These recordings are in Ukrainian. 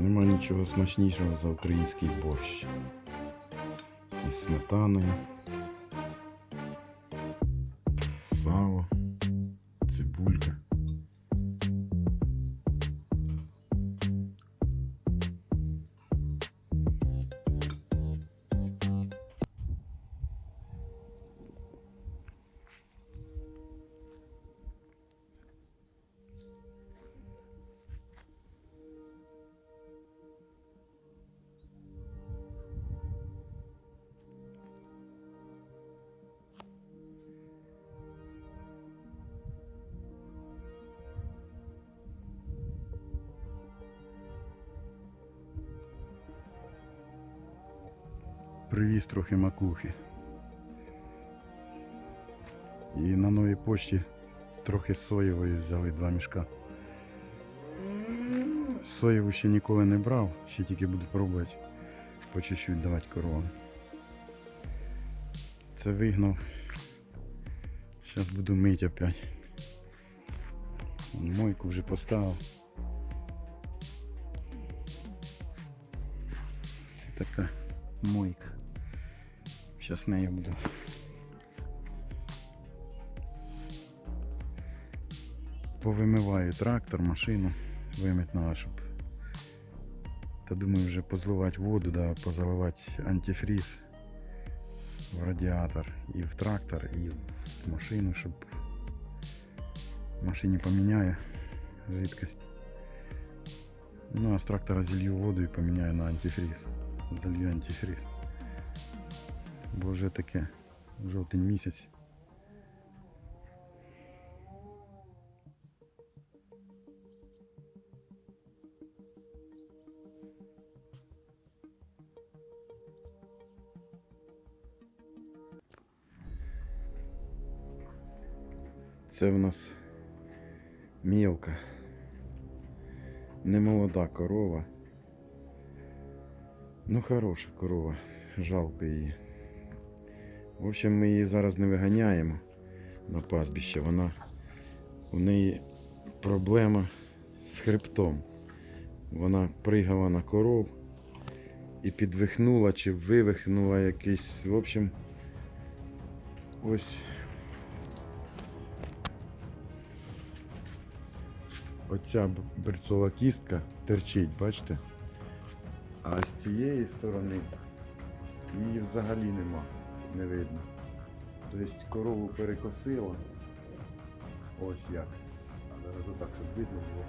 Нема нічого смачнішого за український борщ. Із сметаною. Привіз трохи макухи. І на новій почті трохи соєвої взяли два мішка. Соєву ще ніколи не брав, ще тільки буду пробувати по чуть-чуть давати коровам. Це вигнав. Зараз буду мити опять. Мойку вже поставив. Це така мойка. Зараз нею буду. Повимиваю трактор, машину, вимить надо, щоб. Та думаю вже позливати воду, да, позаливати антифріз в радіатор і в трактор, і в машину, щоб в машині поміняю жидкость. Ну а з трактора зілью воду і поміняю на антифріз. Залью антифріз. Бо вже таке жовтень місяць. Це в нас мілка, немолода корова. Ну, хороша корова, жалко її. В общем, ми її зараз не виганяємо на пастбище. Вона у неї проблема з хребтом. Вона пригала на коров і підвихнула чи вивихнула якийсь. В общем, ось оця берцова кістка терчить, бачите? А з цієї сторони її взагалі нема, не видно. Тобто корову перекосило. Ось як. А зараз отак, щоб видно було.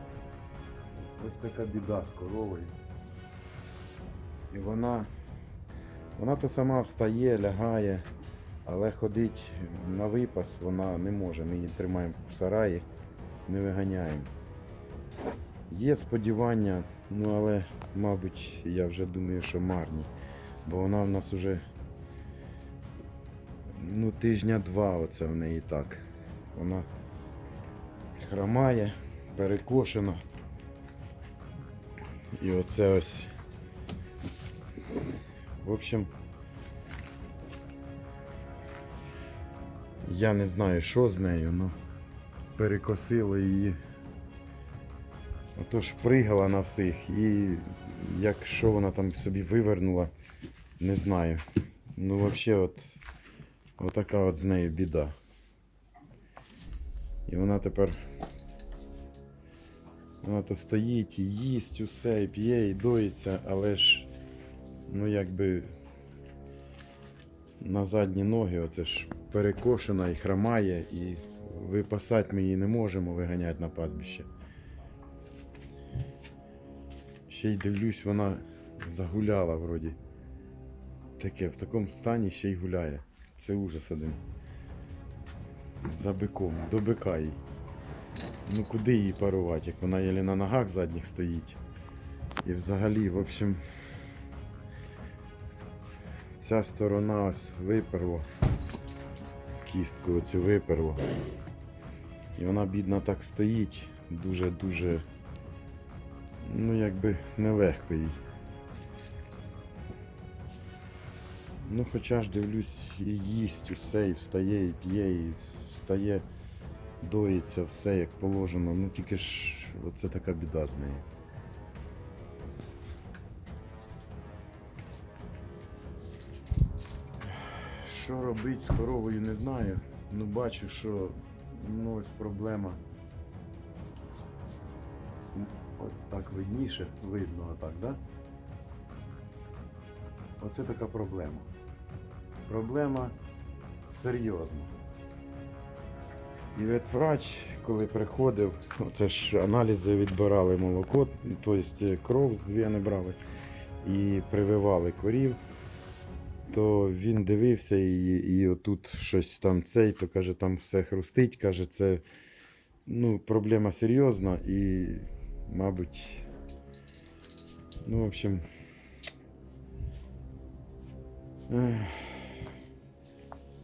Ось така біда з коровою. І вона, вона то сама встає, лягає, але ходить на випас вона не може. Ми її тримаємо в сараї, не виганяємо. Є сподівання, ну але, мабуть, я вже думаю, що марні. Бо вона в нас уже ну, тижня два оце в неї так. Вона хромає, перекошена. І оце ось. В общем, я не знаю, що з нею, але перекосило її. Отож пригала на всіх і якщо вона там собі вивернула, не знаю. Ну взагалі от, отака от з нею біда. І вона тепер вона то стоїть і їсть усе, і п'є, і доїться, але ж ну якби на задні ноги оце ж перекошена і хромає, і випасати ми її не можемо виганяти на пастбище. Ще й дивлюсь, вона загуляла вроді. Таке, в такому стані ще й гуляє. Це ужас один. За биком, до бика їй. Ну куди її парувати, як вона єлі на ногах задніх стоїть. І взагалі, в общем, ця сторона ось виперло. Кістку оцю виперло. І вона бідна так стоїть, дуже-дуже ну якби нелегко їй. Ну хоча ж дивлюсь, і їсть усе, і встає, і п'є, і встає, доїться, все як положено. Ну тільки ж оце така біда з нею. Що робити з коровою, не знаю. Ну бачу, що ну, ось проблема. От так видніше, видно, отак, да? Оце така проблема. Проблема серйозна. І ветврач, коли приходив, це ж аналізи відбирали молоко, тобто кров з вени брали і прививали корів, то він дивився і, і отут щось там цей, то каже, там все хрустить, каже, це ну, проблема серйозна і, мабуть, ну, в общем. ех,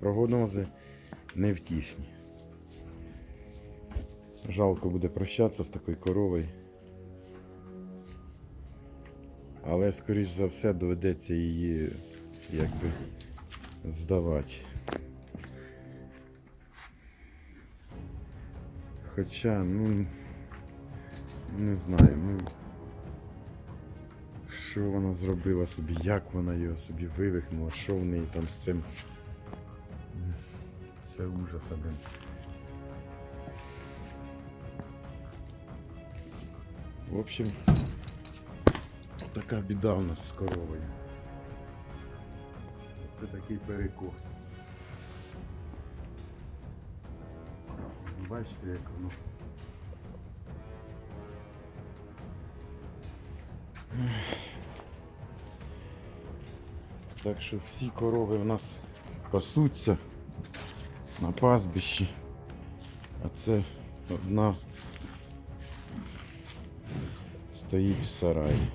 Прогнози невтішні. Жалко буде прощатися з такою коровою. Але, скоріш за все, доведеться її якби здавати. Хоча, ну не знаю, ну що вона зробила собі, як вона його собі вивихнула, що в неї там з цим. Це ужас один. В общем, така біда у нас з коровою. Це такий перекос. Бачите, як воно. Так що всі корови в нас пасуться на пастбищі. А це одна стоїть в сараї.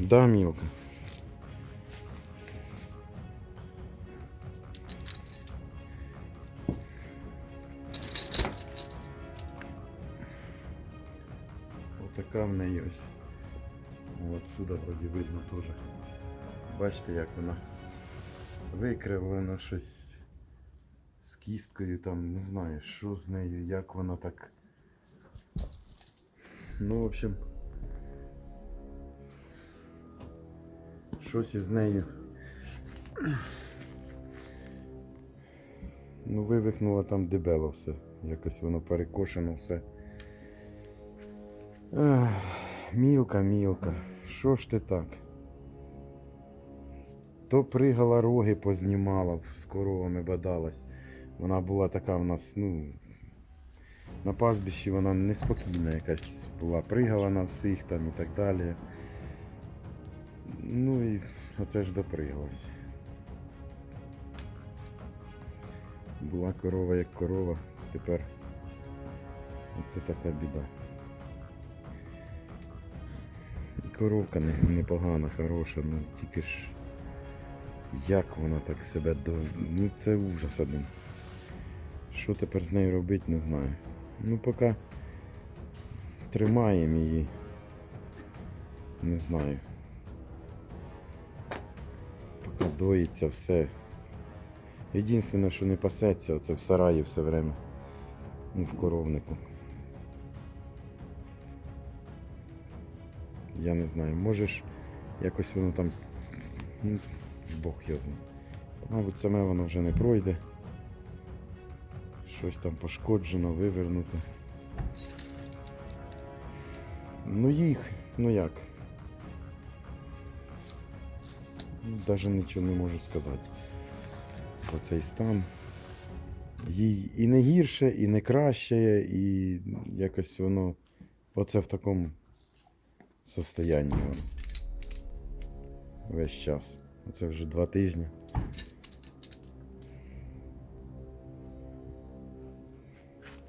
Да, мілка. Отака в неї ось. От сюди вроді видно теж. Бачите, як вона викривлено щось з кісткою, там не знаю, що з нею, як вона так. Ну, в общем, щось із нею. Ну, вивихнуло там дебело все. Якось воно перекошено все. Ах, мілка, мілка, що ж ти так? То пригала роги познімала, з коровами бадалась. Вона була така в нас, ну. На пастбищі вона неспокійна якась була, пригала на всіх там і так далі. Ну і оце ж допригалась. Була корова як корова, тепер оце така біда. І коровка непогана, хороша, ну тільки ж як вона так себе до. Ну це ужас один. Що тепер з нею робити, не знаю. Ну поки тримаємо її. Не знаю. Поки доїться все. Єдине, що не пасеться, це в сараї все время. Ну, в коровнику. Я не знаю, можеш якось воно там. Ну, Бог його знає. Мабуть, саме воно вже не пройде. Щось там пошкоджено, вивернуто. Ну їх, ну як? Навіть нічого не можу сказати за цей стан. Їй і не гірше, і не краще, і якось воно оце в такому состоянні. Весь час. Оце вже два тижні.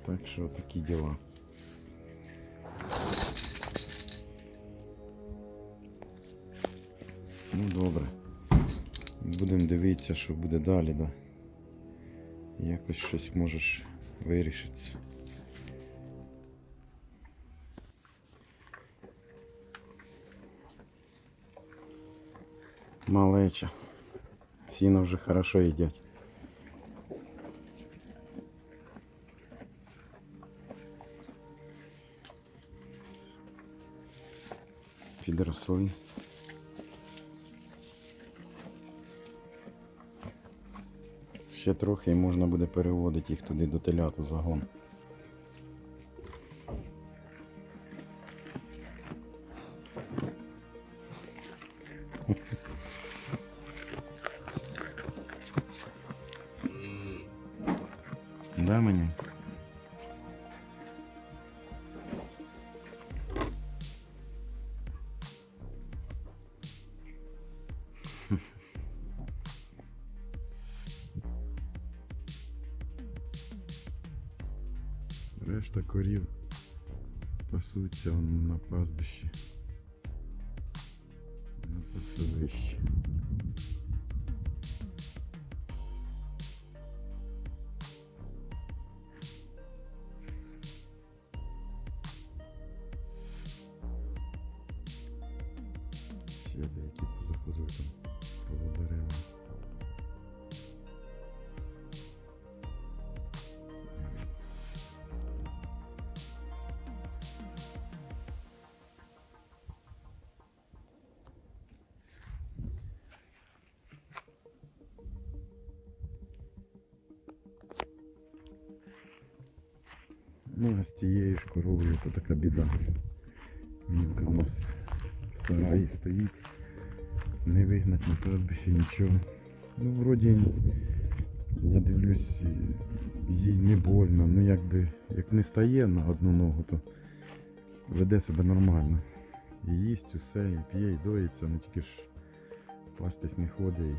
Так що такі діла. Ну добре. Будемо дивитися, що буде далі, да. Якось щось можеш вирішитися. Малеча. Сіно вже хорошо їдять. Підросли. Ще трохи і можна буде переводити їх туди до телят у загон. Решта корів пасуться на пастбищі. На пасовищі. Ще деякі позаходили там поза деревами. Ну, а з тією ж коровою то така біда. Мілка у нас в сараї стоїть. Не вигнать на пастбищі нічого. Ну, вроді, я дивлюсь, їй не больно. Ну якби як не стає на одну ногу, то веде себе нормально. І їсть усе, і п'є, і доїться, ну тільки ж пастись не ходить.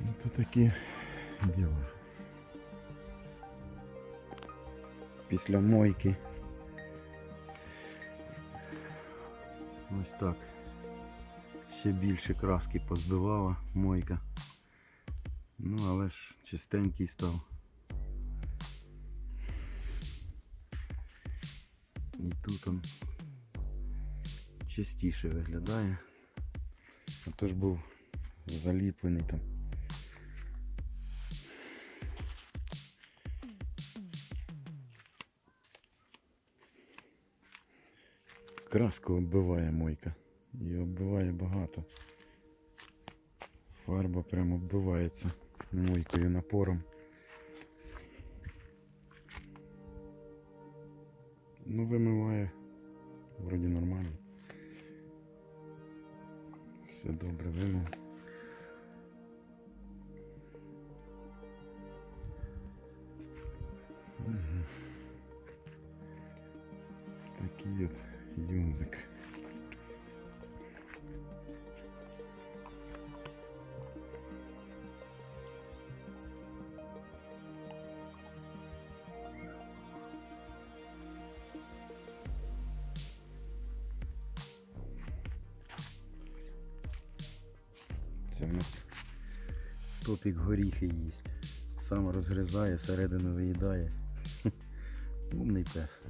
Ну, то таке діло. Після мойки. Ось так. Ще більше краски позбивала мойка. Ну, але ж чистенький став. І тут он чистіше виглядає. А то ж був заліплений там. Краску оббиває мойка. І оббиває багато. Фарба прямо оббивається мойкою напором. Ну, вимиває. Вроді нормально. Все добре вимив. Такий от юнзик. Це в нас топік горіхи їсть. Сам розгризає, середину виїдає. Умний пес.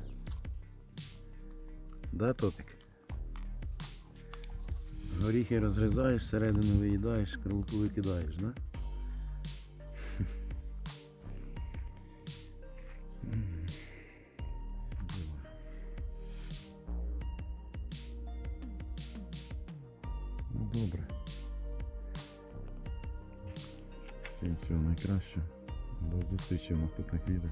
Да, топік? Горіхи розгризаєш, середину виїдаєш, шкарлупу викидаєш, да? Ну добре. Всім всього найкраще. До зустрічі в наступних відео.